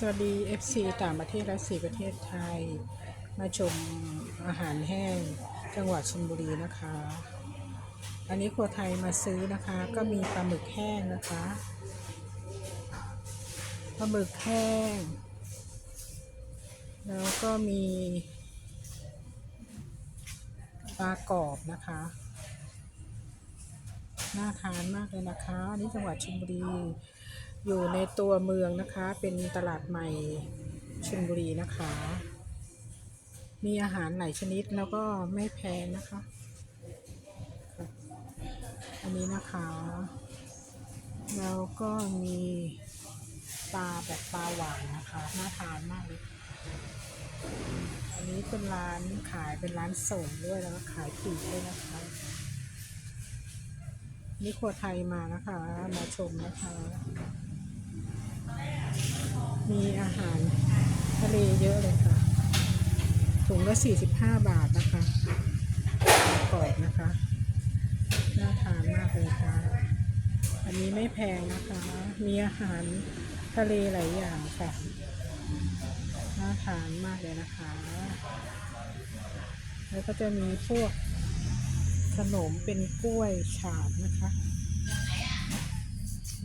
สวัสดี FC ต่างประเทศและสี่ประเทศไทย มาชมอาหารแห้งจังหวัดชลบุรีนะคะ อันนี้ครัวไทยมาซื้อนะคะ ก็มีปลาหมึกแห้งนะคะปลาหมึกแห้ง แล้วก็มีปลากรอบนะคะ น่าทานมากเลยนะคะ อันนี่จังหวัดชลบุรี อยู่ในตัวเมืองนะคะ เป็นตลาดใหม่ชลบุรีนะคะ มีอาหารหลายชนิดแล้วก็ไม่แพงนะคะ อันนี้นะคะ แล้วก็มีปลาแบบปลาหวานนะคะ น่าทานมากเลย อันนี้เป็นร้านขายเป็นร้านส่งด้วยแล้วก็ขายปีกด้วยนะคะ นี่ครัวไทยมานะคะ มาชมนะคะ มีอาหารทะเลเยอะเลยค่ะ ถุงละ 45 บาทนะคะกรอบนะคะ น่าทานมากเลยค่ะ อันนี้ไม่แพงนะคะ มีอาหารทะเลหลายอย่างค่ะ น่าทานมากเลยนะคะ แล้วก็จะมีพวกขนมเป็นกล้วยฉาบนะคะ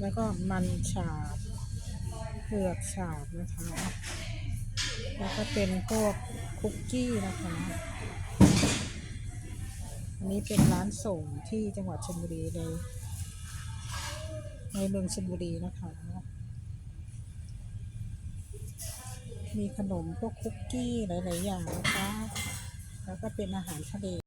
แล้วก็มันฉาบ ผือกฉาบนะคะ แล้วก็เป็นพวกคุกกี้นะคะ อันนี้เป็นร้านส่งที่จังหวัดชลบุรีเลย ในเมืองชลบุรีนะคะ มีขนมพวกคุกกี้หลาย ๆ อย่างนะคะ แล้วก็เป็นอาหารทะเล